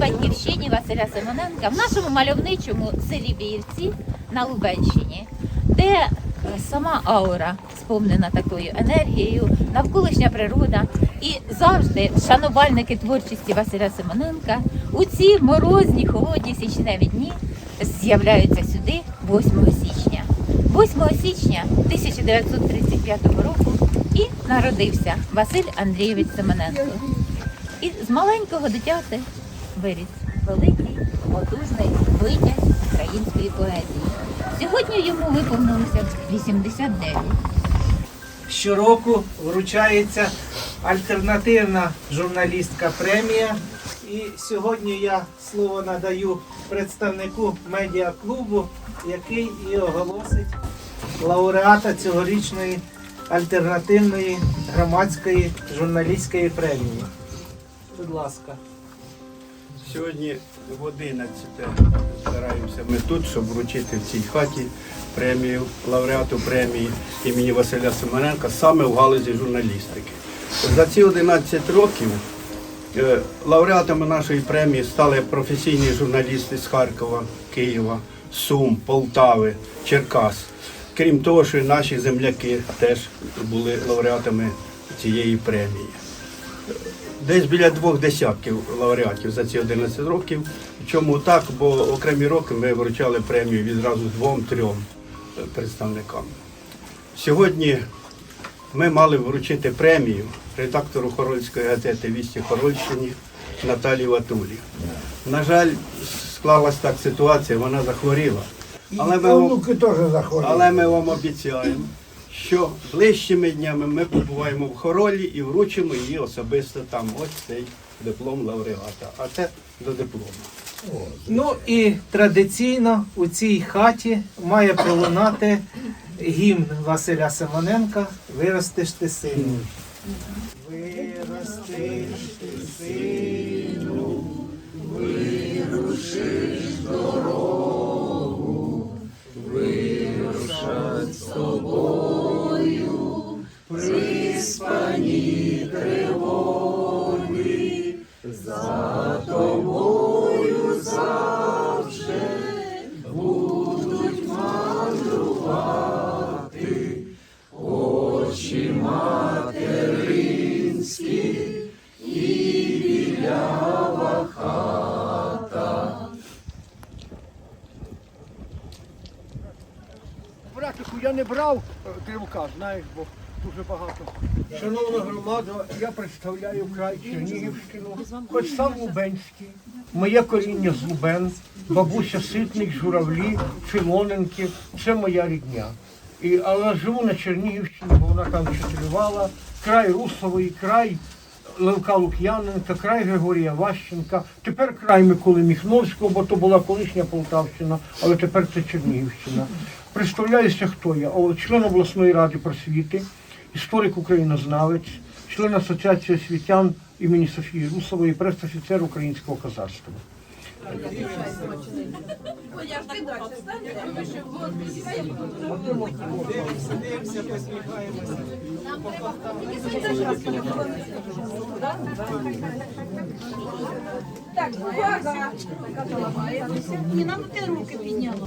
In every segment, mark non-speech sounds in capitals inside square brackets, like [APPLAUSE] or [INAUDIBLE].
батьківщині Василя Симоненка, в нашому мальовничому селі Біївці на Лубенщині, де е, сама аура сповнена такою енергією, навколишня природа і завжди шанувальники творчості Василя Симоненка у ці морозні, холодні січневі дні з'являються сюди 8 січня. 8 січня 1935 року і народився Василь Андрійович Семененко. І з маленького дитяти виріс великий, потужний витязь української поезії. Сьогодні йому виповнилося 89. Щороку вручається альтернативна журналістська премія. І сьогодні я слово надаю представнику медіаклубу, який і оголосить лауреата цьогорічної альтернативної громадської журналістської премії. Будь ласка. Сьогодні в 11 збираємося ми тут, щоб вручити в цій хаті премію, лауреату премії імені Василя Семененка саме в галузі журналістики. За ці 11 років е, лауреатами нашої премії стали професійні журналісти з Харкова, Києва, Сум, Полтави, Черкас. Крім того, що і наші земляки теж були лауреатами цієї премії. Десь біля двох десятків лауреатів за ці 11 років. Чому так? Бо окремі роки ми вручали премію відразу двом-трьом представникам. Сьогодні ми мали вручити премію редактору Хорольської газети Вісті Хорольщині Наталії Ватулі. На жаль, склалась так ситуація, вона захворіла. Але ми, вам- але ми вам обіцяємо, що ближчими днями ми побуваємо в Хоролі і вручимо її особисто там. Ось цей диплом лауреата. А це до диплому. Ну і традиційно у цій хаті має пролунати гімн Василя Симоненка Виростеш ти сину. Виростеш ти сину, Шановна я представляю край Чернігівщину, хоч сам Лубенський. Моє коріння з Лубен, бабуся Ситник, Журавлі, Філоненки, це моя рідня. І, але живу на Чернігівщині, бо вона там чотирювала, край Русовий, край Левка Лук'яненка, край Григорія Ващенка, тепер край Миколи Міхновського, бо то була колишня Полтавщина, але тепер це Чернігівщина. Представляюся, хто я. О, член обласної ради просвіти, історик українознавець, член Асоціації освітян імені Софії Русової, прес-офіцер українського посміхаємося. Так, увага! Не надо ти руки підняла.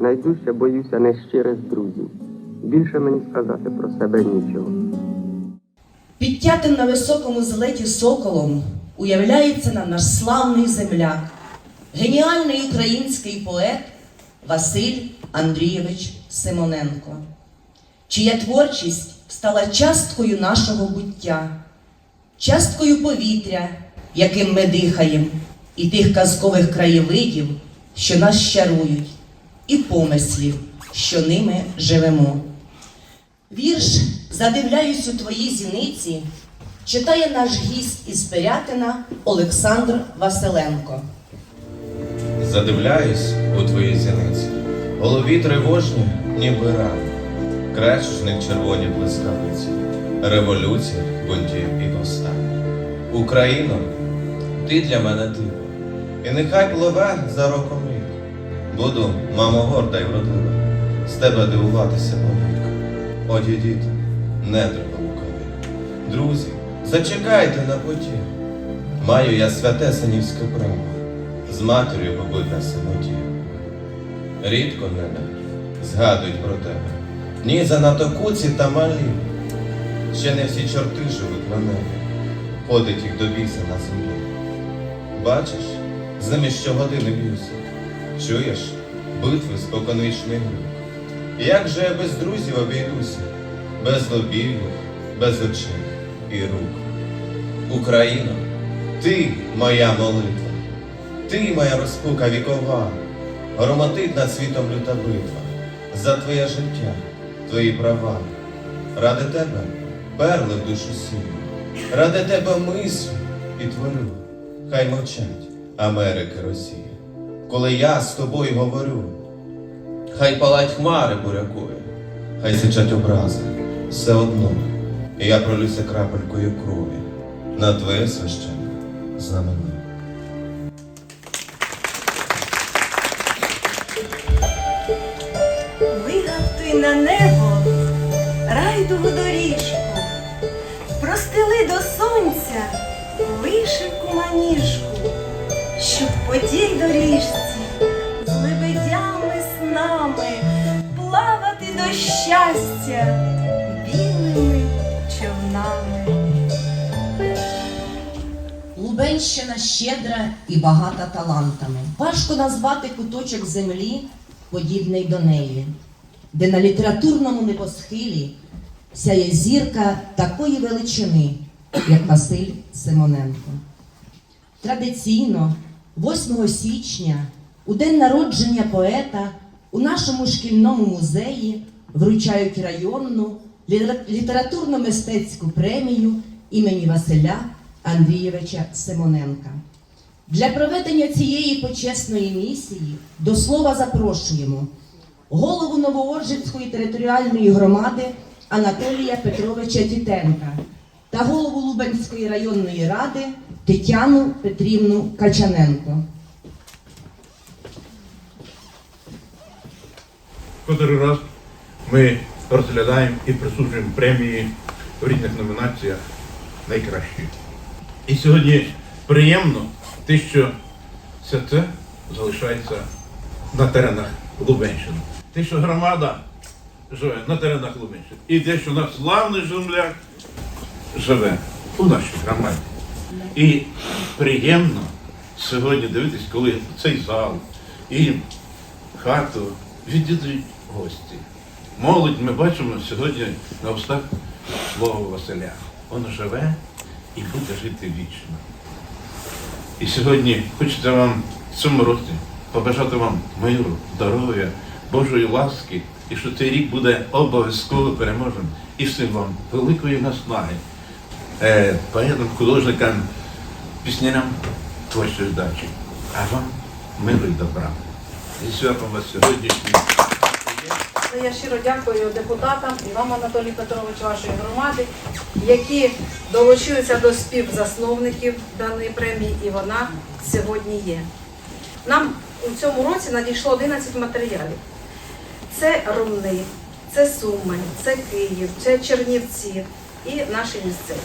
Найдужче боюся нещирих друзів. Більше мені сказати про себе нічого. Підтятим на високому злеті соколом уявляється нам наш славний земляк, геніальний український поет Василь Андрійович Симоненко, чия творчість стала часткою нашого буття, часткою повітря, яким ми дихаємо, і тих казкових краєвидів, що нас щарують, і помислів, що ними живемо. Вірш Задивляюсь у твої зіниці читає наш гість із Пирятина Олександр Василенко. Задивляюсь у твої зіниці, голові тривожні, ніби рани, кречник червоні блискавиці, революція, бунтів і повстань. Україно, ти для мене диво, і нехай пливе за роком. Буду, мамо, горда й вродлива, з тебе дивуватися повік. О, діти, не треба лукаві. Друзі, зачекайте на поті. Маю я святе синівське право з матір'ю побити на самоті. Рідко мене згадують про тебе. Ні, занадто куці та малі. Ще не всі чорти живуть на небі, ходить їх до біса на землі. Бачиш, з ними щогодини б'юся. Чуєш, битви споконвічний гук. Як же я без друзів обійдуся, без лобів без очей і рук. Україно, ти моя молитва. Ти моя розпука вікова, громотить над світом люта битва, за твоє життя, твої права. Ради тебе перли в душу сію, ради тебе мислю і творю. Хай мовчать Америки, Росія. Коли я з тобою говорю, хай палать хмари бурякою, хай сичать образи, все одно, і я пролюся крапелькою крові на твоє священне знамення. Вигав ти на небо райдову доріжку, простили до сонця вишивку маніжку, щоб по тій доріжці з лебедями снами плавати до щастя білими човнами. Лубенщина щедра і багата талантами. Важко назвати куточок землі, подібний до неї, де на літературному небосхилі сяє зірка такої величини, як Василь Симоненко. Традиційно, 8 січня, у день народження поета, у нашому шкільному музеї вручають районну літературно-мистецьку премію імені Василя Андрійовича Симоненка. Для проведення цієї почесної місії до слова запрошуємо голову Новооржицької територіальної громади Анатолія Петровича Тітенка та голову Лубенської районної ради Тетяну Петрівну Качаненко. Котрий раз ми розглядаємо і присуджуємо премії в різних номінаціях найкращі. І сьогодні приємно те, що все це залишається на теренах Лубенщини. Те, що громада живе на теренах Лубенщини. І те, що наш славний земляк живе у нашій громаді. І приємно сьогодні дивитись, коли цей зал і хату відвідують гості. Молодь ми бачимо сьогодні на устах Слова Василя. Воно живе і буде жити вічно. І сьогодні хочеться вам в цьому році побажати вам миру, здоров'я, Божої ласки, і що цей рік буде обов'язково переможним. І всім вам великої наснаги, е, поетам, художникам, піснярам творчої дачі. А вам миру добра. І святом вас сьогоднішнім. Я щиро дякую депутатам і вам, Анатолій Петрович, вашої громади, які долучилися до співзасновників даної премії, і вона сьогодні є. Нам у цьому році надійшло 11 матеріалів. Це Ромни, це Суми, це Київ, це Чернівці і наші місцеві.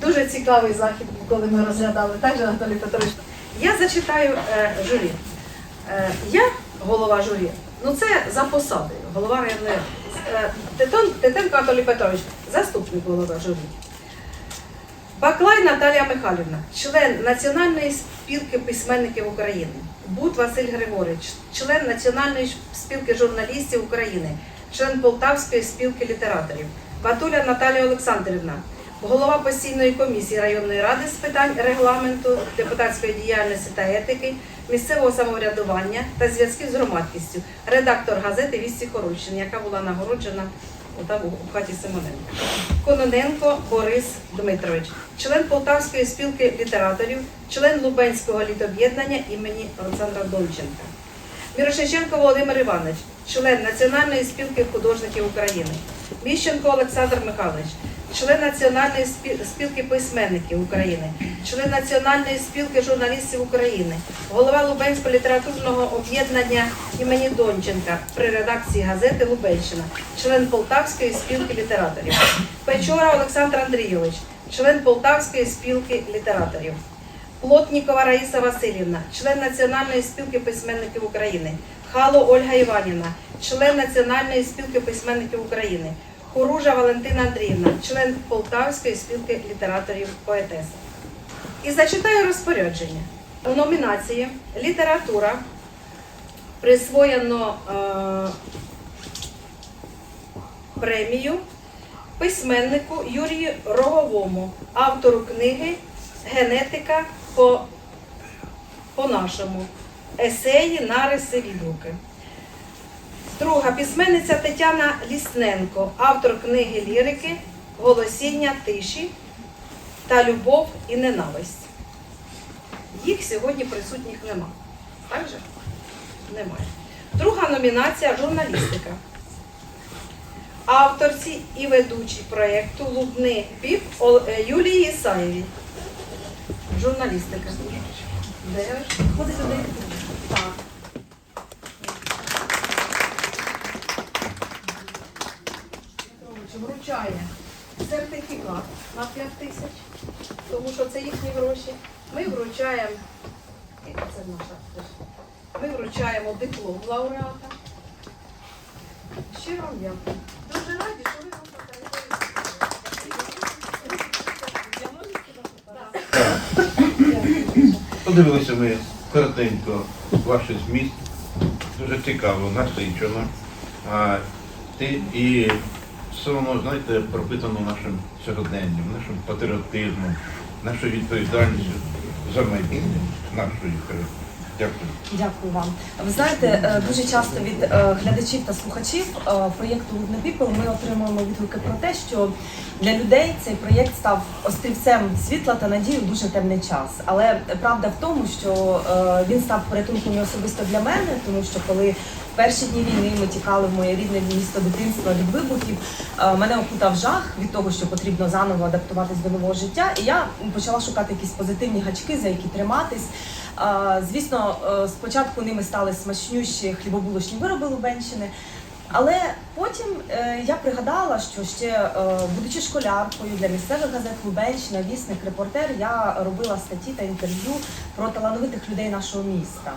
Дуже цікавий захід, коли ми розглядали, так же, Анатолій Петрович? Я зачитаю е, журі. Е, я голова журі. Ну це за посадою, голова районної. Е, Титон- Титенко Анатолій Петрович, заступник голова журі. Баклай Наталія Михайлівна, член Національної спілки письменників України. Бут Василь Григорович, член Національної спілки журналістів України, член Полтавської спілки літераторів. Батуля Наталія Олександрівна, голова постійної комісії районної ради з питань регламенту, депутатської діяльності та етики, місцевого самоврядування та зв'язків з громадськістю, редактор газети Вісті Хорольщини, яка була нагороджена у хаті Симоненка. Кононенко Борис Дмитрович, член Полтавської спілки літераторів, член Лубенського літоб'єднання імені Олександра Донченка. Мірошниченко Володимир Іванович, член Національної спілки художників України. Міщенко Олександр Михайлович, член Національної спілки письменників України, член Національної спілки журналістів України, голова Лубенського літературного об'єднання імені Донченка при редакції газети Лубенщина, член Полтавської спілки літераторів. Печора Олександр Андрійович, член Полтавської спілки літераторів. Плотнікова Раїса Васильівна, член Національної спілки письменників України, Хало Ольга Іванівна, член Національної спілки письменників України, Хоружа Валентина Андріївна, член Полтавської спілки літераторів поетеса. І зачитаю розпорядження. У номінації Література присвоєно е, премію письменнику Юрію Роговому, автору книги Генетика по, по-нашому. Есеї, нариси, відгуки. Друга письменниця Тетяна Лісненко, автор книги лірики Голосіння тиші та любов і ненависть. Їх сьогодні присутніх нема. Так же? Немає. Друга номінація журналістика. Авторці і ведучій проєкту Лубни Піп е, Юлії Ісаєвій. Журналістика. Де? Ходить туди. Так. Вручає сертифікат на 5 тисяч, тому що це їхні гроші. Ми вручаємо, це наша ми вручаємо диплом лауреата. Щиро вам дякую. Дуже раді, що ви Подивилися ми коротенько ваш зміст. Дуже цікаво, насичено. А, ти, і все воно, знаєте, пропитано нашим сьогоденням, нашим патріотизмом, нашою відповідальністю за майбутнє нашої країни. Дякую. Дякую вам. Ви знаєте, е, дуже часто від е, глядачів та слухачів е, проєкту Wood People ми отримуємо відгуки про те, що для людей цей проєкт став острівцем світла та надії в дуже темний час. Але правда в тому, що він став порятунком особисто для мене, тому що коли перші дні війни ми тікали в моє рідне місто дитинства від вибухів, е, мене окутав жах від того, що потрібно заново адаптуватись до нового життя, і я почала шукати якісь позитивні гачки, за які триматись. Звісно, е, спочатку ними стали смачнющі хлібобулочні вироби Лубенщини. Але потім е, я пригадала, що ще е, будучи школяркою для місцевих газет Лубенщина, вісник, репортер, я робила статті та інтерв'ю про талановитих людей нашого міста.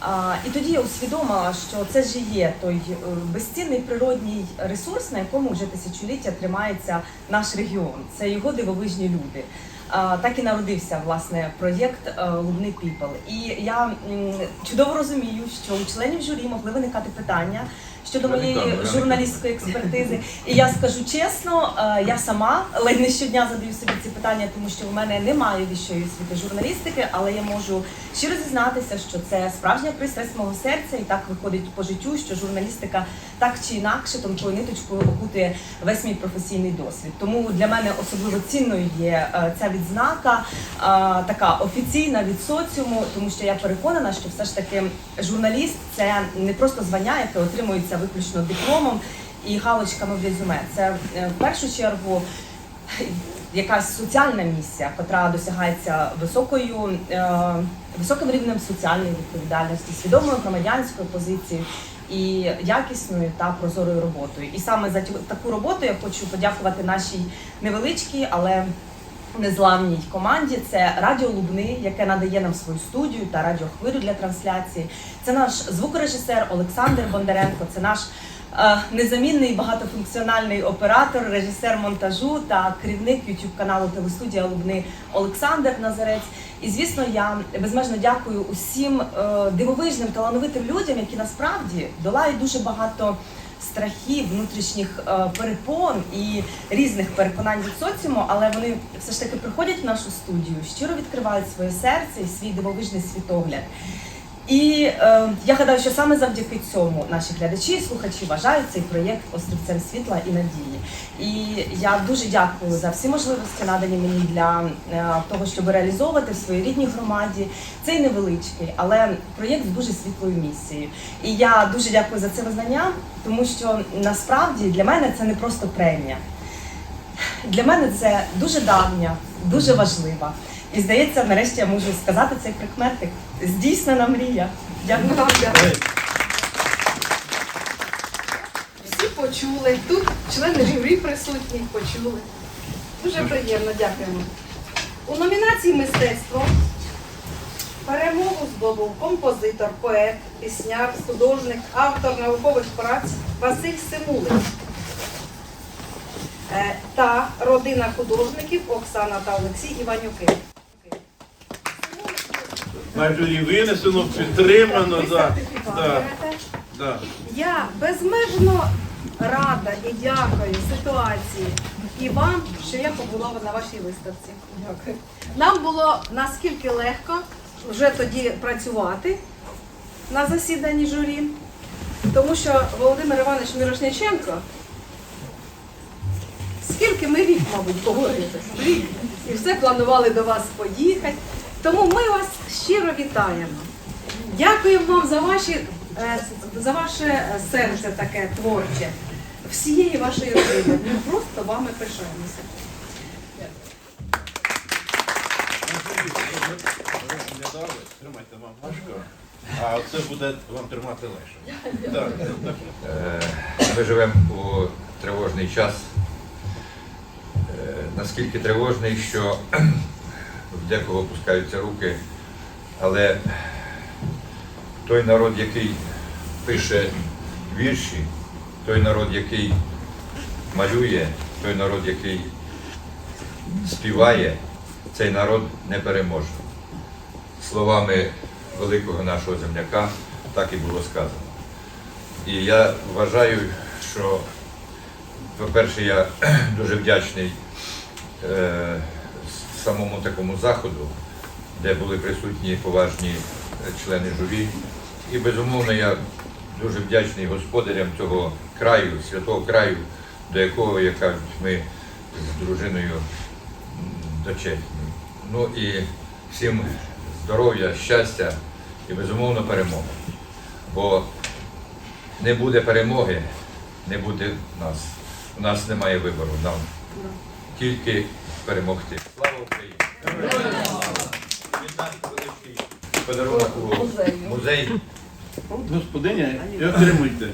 А, і тоді я усвідомила, що це ж є той е, безцінний природній ресурс, на якому вже тисячоліття тримається наш регіон. Це його дивовижні люди. А, Так і народився власне проєкт е, Лубний Піпл. І я чудово розумію, що у членів журі могли виникати питання щодо моєї журналістської експертизи. І я скажу чесно, е, я сама ледь не щодня задаю собі ці питання, тому що в мене немає вищої освіти журналістики, але я можу щиро зізнатися, що це справжня пристрасть мого серця, і так виходить по життю, що журналістика так чи інакше тонкою ниточкою окутує весь мій професійний досвід. Тому для мене особливо цінною є е, ця відзнака, е, така офіційна від соціуму, тому що я переконана, що все ж таки журналіст це не просто звання, яке отримується виключно дипломом і галочками в резюме. Це е, в першу чергу якась соціальна місія, яка досягається високою, е, високим рівнем соціальної відповідальності, свідомою громадянською позицією і якісною та прозорою роботою. І саме за таку роботу я хочу подякувати нашій невеличкій, але незламній команді. Це Радіо Лубни, яке надає нам свою студію та радіохвилю для трансляції. Це наш звукорежисер Олександр Бондаренко. Це наш незамінний багатофункціональний оператор, режисер монтажу та керівник youtube каналу телестудія Лубни Олександр Назарець. І звісно, я безмежно дякую усім е, дивовижним талановитим людям, які насправді долають дуже багато страхів, внутрішніх е, перепон і різних переконань від соціуму, але вони все ж таки приходять в нашу студію, щиро відкривають своє серце і свій дивовижний світогляд. І е, я гадаю, що саме завдяки цьому наші глядачі і слухачі вважають цей проєкт острівцем світла і надії. І я дуже дякую за всі можливості, надані мені для е, того, щоб реалізовувати в своїй рідній громаді цей невеличкий, але проєкт з дуже світлою місією. І я дуже дякую за це визнання, тому що насправді для мене це не просто премія. Для мене це дуже давня, дуже важлива. І здається, нарешті я можу сказати цей прикметник. Здійснена мрія. Дякую. Всі почули. Тут члени журі присутні почули. Дуже приємно, дякуємо. У номінації мистецтво перемогу здобув композитор, поет, пісняр, художник, автор наукових праць Василь Симулик Е, та родина художників Оксана та Олексій Іванюки. На журі винесено, підтримано, да, да, да. Я безмежно рада і дякую ситуації і вам, що я побула на вашій виставці. Дякую. Нам було наскільки легко вже тоді працювати на засіданні журі, тому що Володимир Іванович Мірошниченко, скільки ми рік, мабуть, говорили, рік, і все планували до вас поїхати. Тому ми вас щиро вітаємо. Дякуємо вам за ваші е, за ваше е, серце таке творче, всієї вашої родини. Ми просто вами пишаємося. Тримайте вам важко, а це буде вам тримати легше. Ми живемо у тривожний час. Е, Наскільки тривожний, що декого опускаються руки, але той народ, який пише вірші, той народ, який малює, той народ, який співає, цей народ не переможе. Словами великого нашого земляка так і було сказано. І я вважаю, що, по-перше, я [CLEARS THROAT] дуже вдячний е, самому такому заходу, де були присутні поважні члени журі. І безумовно я дуже вдячний господарям цього краю, святого краю, до якого, як кажуть, ми з дружиною дочетні. Ну і всім здоров'я, щастя і безумовно перемоги. Бо не буде перемоги, не буде нас. У нас немає вибору. Нам тільки перемогти. Слава Україні! Від нас великий Подарунок у музей. Господиня, і отримуйте.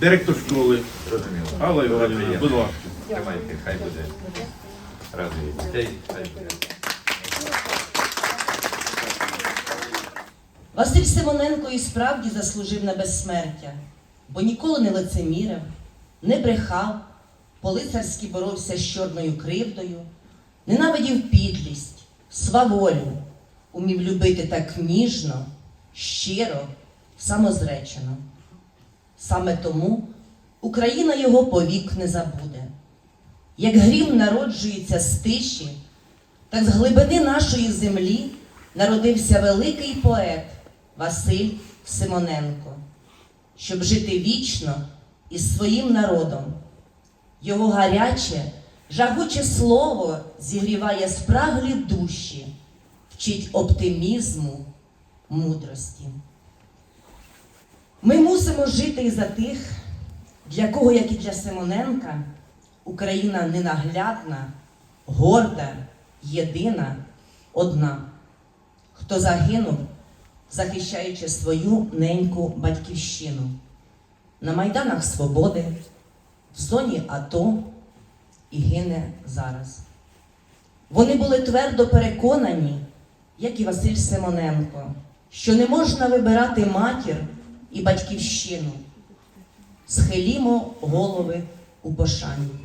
Директор школи. Зрозуміло. Алла Іванівна, будь ласка. Тримайте, хай буде. Радує дітей, хай буде. Василь Симоненко і справді заслужив на безсмертя, бо ніколи не лицемірив, не брехав, по-лицарськи боровся з чорною кривдою, ненавидів підлість, сваволю, умів любити так ніжно, щиро, самозречено. Саме тому Україна його повік не забуде. Як грім народжується з тиші, так з глибини нашої землі народився великий поет Василь Симоненко, щоб жити вічно із своїм народом. Його гаряче, жагуче слово зігріває спраглі душі, вчить оптимізму, мудрості. Ми мусимо жити і за тих, для кого, як і для Симоненка, Україна ненаглядна, горда, єдина, одна, хто загинув, захищаючи свою неньку батьківщину на майданах свободи, в зоні АТО і гине зараз. Вони були твердо переконані, як і Василь Симоненко, що не можна вибирати матір і батьківщину. Схилімо голови у пошані.